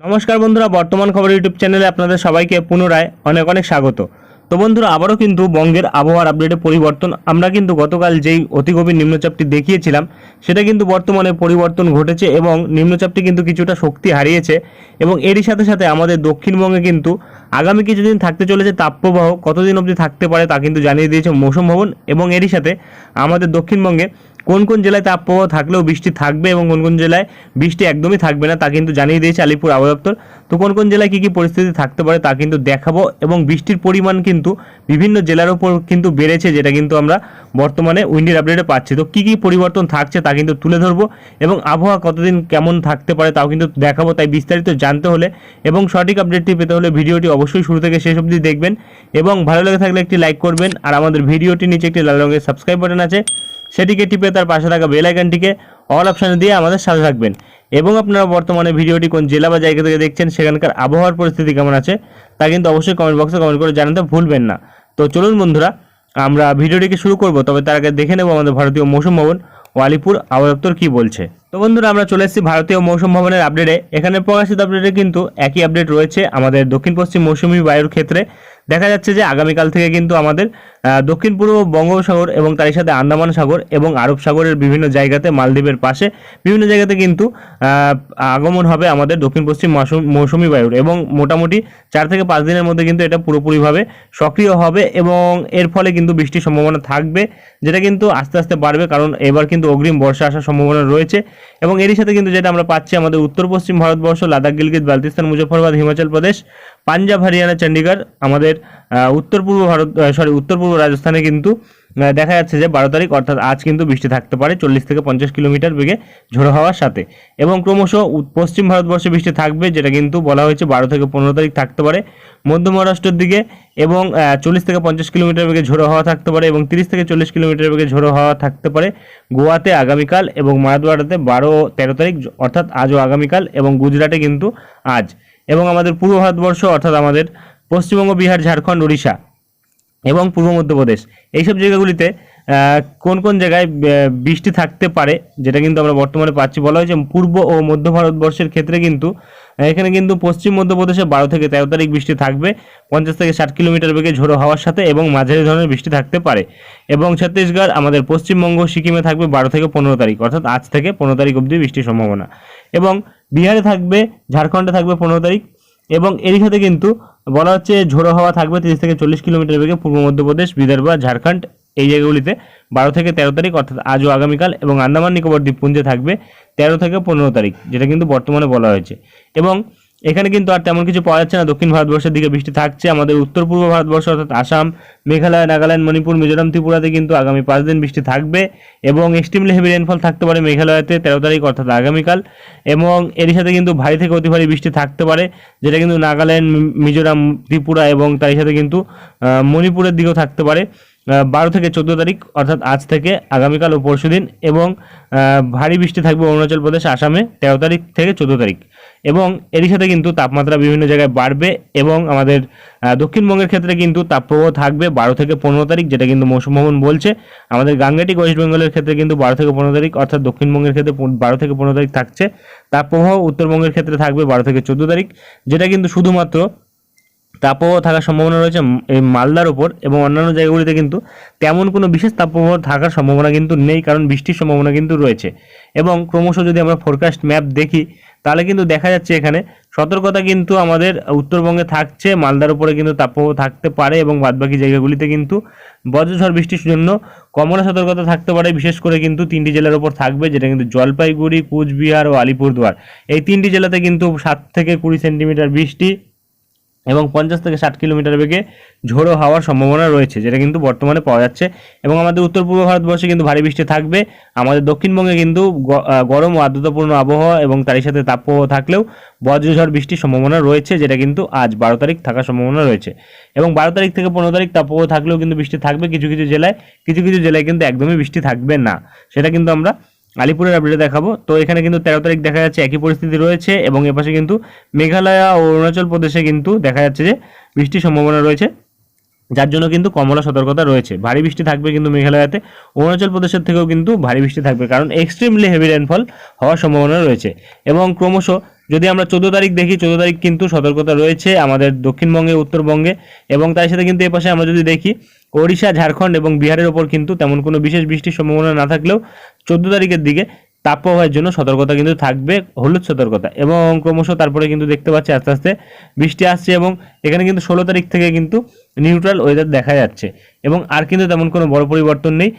নমস্কার বন্ধুরা, বর্তমান খবর ইউটিউব চ্যানেলে আপনাদের সবাইকে পুনরায় অনেক অনেক স্বাগত। তো বন্ধুরা, আবারও কিন্তু বঙ্গের আবহাওয়ার আপডেটে পরিবর্তন। আমরা কিন্তু গতকাল যেই অতি গভীর নিম্নচাপটি দেখিয়েছিলাম, সেটা কিন্তু বর্তমানে পরিবর্তন ঘটেছে এবং নিম্নচাপটি কিন্তু কিছুটা শক্তি হারিয়েছে এবং এরই সাথে সাথে আমাদের দক্ষিণবঙ্গে কিন্তু আগামী কিছুদিন থাকতে চলেছে তাপপ্রবাহ। কতদিন অবধি থাকতে পারে তা কিন্তু জানিয়ে দিয়েছে মৌসুম ভবন এবং এরই সাথে আমাদের দক্ষিণবঙ্গে কোন কোন জেলায় তাপপ্রবাহ থাকলেও বৃষ্টি থাকবে এবং কোন কোন জেলায় বৃষ্টি একদমই থাকবে না, তা কিন্তু জানিয়ে দিয়েছে আলিপুর আবহাওয়া দপ্তর। তো কোন কোন জেলায় কী কী পরিস্থিতি থাকতে পারে তা কিন্তু দেখাবো এবং বৃষ্টির পরিমাণ কিন্তু বিভিন্ন জেলার ওপর কিন্তু বেড়েছে, যেটা কিন্তু আমরা বর্তমানে উইন্ডির আপডেটে পাচ্ছি। তো কী কী পরিবর্তন থাকছে তা কিন্তু তুলে ধরবো এবং আবহাওয়া কতদিন কেমন থাকতে পারে তাও কিন্তু দেখাবো, তাই বিস্তারিত জানতে হলে এবং সঠিক আপডেটটি পেতে হলে ভিডিওটি অবশ্যই শুরু থেকে শেষ অবধি দেখবেন এবং ভালো লেগে থাকলে একটি লাইক করবেন। আর আমাদের ভিডিওটি নিচে একটি লাল রঙের সাবস্ক্রাইব বাটন আছে সেটিকে টিপে তার পাশে থাকা বেল আইকনটিকে অল অপশানে দিয়ে আমাদের সাথে থাকবেন। এবং আপনারা বর্তমানে ভিডিওটি কোন জেলা বা জায়গা থেকে দেখছেন, সেখানকার আবহাওয়ার পরিস্থিতি কেমন আছে, তা কিন্তু অবশ্যই কমেন্ট বক্সে কমেন্ট করে জানাতে ভুলবেন না। তো চলুন বন্ধুরা, আমরা ভিডিওটিকে শুরু করব। তবে তার আগে দেখে নেব আমাদের ভারতীয় মৌসুম ভবন ও আলিপুর আবহাওয়া দপ্তর কী বলছে। তো বন্ধুরা, আমরা চলে এসেছি ভারতীয় মৌসুম ভবনের আপডেটে এখানে প্রকাশিত আপডেটে কিন্তু একই আপডেট রয়েছে আমাদের দক্ষিণ পশ্চিম মৌসুমী বায়ুর ক্ষেত্রে। দেখা যাচ্ছে যে আগামীকাল থেকে কিন্তু আমাদের দক্ষিণ পূর্ব বঙ্গোপসাগর এবং তার সাথে আন্দামান সাগর এবং আরব সাগরের বিভিন্ন জায়গাতে মালদ্বীপের পাশে। বিভিন্ন জায়গাতে কিন্তু আগমন হবে আমাদের দক্ষিণ পশ্চিম মৌসুম- বায়ুর এবং মোটামুটি চার থেকে পাঁচ দিনের মধ্যে কিন্তু এটা পুরোপুরিভাবে সক্রিয় হবে এবং এর ফলে কিন্তু বৃষ্টির সম্ভাবনা থাকবে, যেটা কিন্তু আস্তে আস্তে বাড়বে কারণ এবার কিন্তু অগ্রিম বর্ষা আসার সম্ভাবনা রয়েছে। এবং এরই সাথে কিন্তু যেটা আমরা পাচ্ছি আমাদের উত্তর পশ্চিম ভারতবর্ষ, লাদাখ, গিলগিত, বালতিস্তান মুজফরবাদ হিমাচল প্রদেশ, পাঞ্জাব, হরিয়ানা চণ্ডীগড় আমাদের উত্তর পূর্ব ভারত সরি উত্তর পূর্ব রাজস্থানে কিন্তু দেখা যাচ্ছে যে বারো তারিখ, অর্থাৎ আজ কিন্তু বৃষ্টি থাকতে পারে চল্লিশ থেকে পঞ্চাশ কিলোমিটার বেগে ঝোড়ো হওয়ার সাথে। এবং ক্রমশ পশ্চিম ভারতবর্ষে বৃষ্টি থাকবে, যেটা কিন্তু বলা হয়েছে বারো থেকে পনেরো তারিখ থাকতে পারে। মধ্য মহারাষ্ট্রের দিকে এবং চল্লিশ থেকে পঞ্চাশ কিলোমিটার বেগে ঝোড়ো হওয়া থাকতে পারে এবং তিরিশ থেকে চল্লিশ কিলোমিটার বেগে ঝোড়ো হওয়া থাকতে পারে গোয়াতে আগামীকাল এবং মারাদওয়াড়াতে বারো, তেরো তারিখ, অর্থাৎ আজও আগামীকাল এবং গুজরাটে কিন্তু আজ। এবং আমাদের পূর্ব ভারতবর্ষ, অর্থাৎ আমাদের পশ্চিমবঙ্গ, বিহার, ঝাড়খণ্ড, উড়িষ্যা এবং পূর্ব মধ্যপ্রদেশ। এইসব জায়গাগুলিতে কোন কোন জায়গায় বৃষ্টি থাকতে পারে, যেটা কিন্তু আমরা বর্তমানে পাচ্ছি। বলা হয়েছে পূর্ব ও মধ্য ভারতবর্ষের ক্ষেত্রে কিন্তু এখানে কিন্তু পশ্চিম মধ্যপ্রদেশে বারো থেকে তেরো তারিখ বৃষ্টি থাকবে, পঞ্চাশ থেকে ষাট কিলোমিটার বেগে ঝোড়ো হওয়ার সাথে এবং মাঝারি ধরনের বৃষ্টি থাকতে পারে। এবং ছত্তিশগড়, আমাদের পশ্চিমবঙ্গ, সিকিমে থাকবে বারো থেকে পনেরো তারিখ, অর্থাৎ আজ থেকে পনেরো তারিখ অবধি বৃষ্টির সম্ভাবনা। এবং বিহারে থাকবে, ঝাড়খণ্ডে থাকবে পনেরো তারিখ এবং এরই সাথে কিন্তু বলা হচ্ছে ঝোড়ো হাওয়া থাকবে তিরিশ থেকে চল্লিশ কিলোমিটার বেগে পূর্ব মধ্যপ্রদেশ বিদর্ভ, ঝাড়খণ্ড এই জায়গাগুলিতে বারো থেকে তেরো তারিখ, অর্থাৎ আজ ও আগামীকাল এবং আন্দামান নিকোবর দ্বীপপুঞ্জে থাকবে তেরো থেকে পনেরো তারিখ, যেটা কিন্তু বর্তমানে বলা হয়েছে। এবং এখানে কিন্তু আর তেমন কিছু পাওয়া যাচ্ছে না। দক্ষিণ ভারতবর্ষের দিকে বৃষ্টি থাকছে। আমাদের উত্তর পূর্ব ভারতবর্ষ অর্থাৎ আসাম, মেঘালয়, নাগাল্যান্ড, মণিপুর, মিজোরাম, ত্রিপুরাতে কিন্তু আগামী পাঁচ দিন বৃষ্টি থাকবে এবং এক্সট্রিমলি হেভি রেনফল থাকতে পারে মেঘালয়তে তেরো তারিখ অর্থাৎ আগামীকাল এবং এরই সাথে কিন্তু ভারী থেকে অতি ভারী বৃষ্টি থাকতে পারে, যেটা কিন্তু নাগাল্যান্ড মিজোরাম, ত্রিপুরা এবং তার সাথে কিন্তু মণিপুরের দিকেও থাকতে পারে। বারো থেকে চোদ্দ তারিখ, অর্থাৎ আজ থেকে আগামীকাল ও পরশু দিন এবং ভারী বৃষ্টি থাকবে অরুণাচল প্রদেশ, আসামে তেরো তারিখ থেকে চোদ্দ তারিখ। এবং এরই সাথে কিন্তু তাপমাত্রা বিভিন্ন জায়গায় বাড়বে এবং আমাদের দক্ষিণবঙ্গের ক্ষেত্রে কিন্তু তাপপ্রবাহ থাকবে বারো থেকে পনেরো তারিখ, যেটা কিন্তু মৌসুম ভবন বলছে। আমাদের গাঙ্গেটিক ওয়েস্ট বেঙ্গলের ক্ষেত্রে কিন্তু বারো থেকে পনেরো তারিখ, অর্থাৎ দক্ষিণবঙ্গের ক্ষেত্রে বারো থেকে পনেরো তারিখ থাকছে। তাপপ্রবাহ উত্তরবঙ্গের ক্ষেত্রে থাকবে বারো থেকে চোদ্দ তারিখ, যেটা কিন্তু শুধুমাত্র তাপপ্রবাহ থাকার সম্ভাবনা রয়েছে এই মালদার ওপর এবং অন্যান্য জায়গাগুলিতে কিন্তু তেমন কোনো বিশেষ তাপপ্রবাহ থাকার সম্ভাবনা কিন্তু নেই, কারণ বৃষ্টির সম্ভাবনা কিন্তু রয়েছে। এবং ক্রমশ যদি আমরা ফোরকাস্ট ম্যাপ দেখি, তাহলে কিন্তু দেখা যাচ্ছে এখানে সতর্কতা কিন্তু আমাদের উত্তরবঙ্গে থাকছে, মালদার উপরে কিন্তু তাপপ্রবাহ থাকতে পারে এবং বাদবাকি জায়গাগুলিতে কিন্তু বজ্রঝড় বৃষ্টির জন্য কমলা সতর্কতা থাকতে পারে, বিশেষ করে কিন্তু তিনটি জেলার উপর থাকবে, যেটা কিন্তু জলপাইগুড়ি, কুচবিহার ও আলিপুরদুয়ার। এই তিনটি জেলাতে কিন্তু সাত থেকে কুড়ি সেন্টিমিটার বৃষ্টি এবং পঞ্চাশ থেকে ষাট কিলোমিটার বেগে ঝোড়ো হওয়ার সম্ভাবনা রয়েছে, যেটা কিন্তু বর্তমানে পাওয়া যাচ্ছে। এবং আমাদের উত্তর পূর্ব ভারতবর্ষে কিন্তু ভারী বৃষ্টি থাকবে। আমাদের দক্ষিণবঙ্গে কিন্তু গরম ও আর্দ্রতাপূর্ণ আবহাওয়া এবং তারই সাথে তাপপ্রবাহ থাকলেও বজ্রঝড় বৃষ্টির সম্ভাবনা রয়েছে, যেটা কিন্তু আজ বারো তারিখ থাকার সম্ভাবনা রয়েছে। এবং বারো তারিখ থেকে পনেরো তারিখ তাপপ্রবাহ থাকলেও কিন্তু বৃষ্টি থাকবে। কিছু কিছু জেলায়, কিছু কিছু জেলায় কিন্তু একদমই বৃষ্টি থাকবে না। সেটা কিন্তু আমরা আলিপুরের আপডেটে দেখাবো। তো এখানে কিন্তু তেরো তারিখ দেখা যাচ্ছে একই পরিস্থিতি রয়েছে এবং এপাশে কিন্তু মেঘালয় ও অরুণাচল প্রদেশে কিন্তু দেখা যাচ্ছে যে বৃষ্টির সম্ভাবনা রয়েছে। যার জন্য কিন্তু কমলা সতর্কতা রয়েছে। ভারী বৃষ্টি থাকবে কিন্তু মেঘালয়তে। অরুণাচল প্রদেশের থেকেও কিন্তু ভারী বৃষ্টি থাকবে। কারণ এক্সট্রিমলি হেভি রেনফল হওয়ার সম্ভাবনা রয়েছে। এবং ক্রমশ যদি আমরা চোদ্দ তারিখ দেখি, চোদ্দ তারিখ কিন্তু সতর্কতা রয়েছে আমাদের দক্ষিণবঙ্গে, উত্তরবঙ্গে এবং তার সাথে কিন্তু এপাশে আমরা যদি দেখি, ওড়িশা, ঝাড়খণ্ড এবং বিহারের ওপর কিন্তু তেমন কোনো বিশেষ বৃষ্টির সম্ভাবনা না থাকলেও চোদ্দ তারিখের দিকে তাপপ্রবাহের জন্য সতর্কতা কিন্তু থাকবে, হলুদ সতর্কতা এবং ক্রমশ তারপরে কিন্তু দেখতে পাচ্ছি আস্তে আস্তে বৃষ্টি আসছে এবং এখানে কিন্তু ষোলো তারিখ থেকে কিন্তু নিউট্রাল ওয়েদার দেখা যাচ্ছে এবং আর কিন্তু তেমন কোনো বড় পরিবর্তন নেই।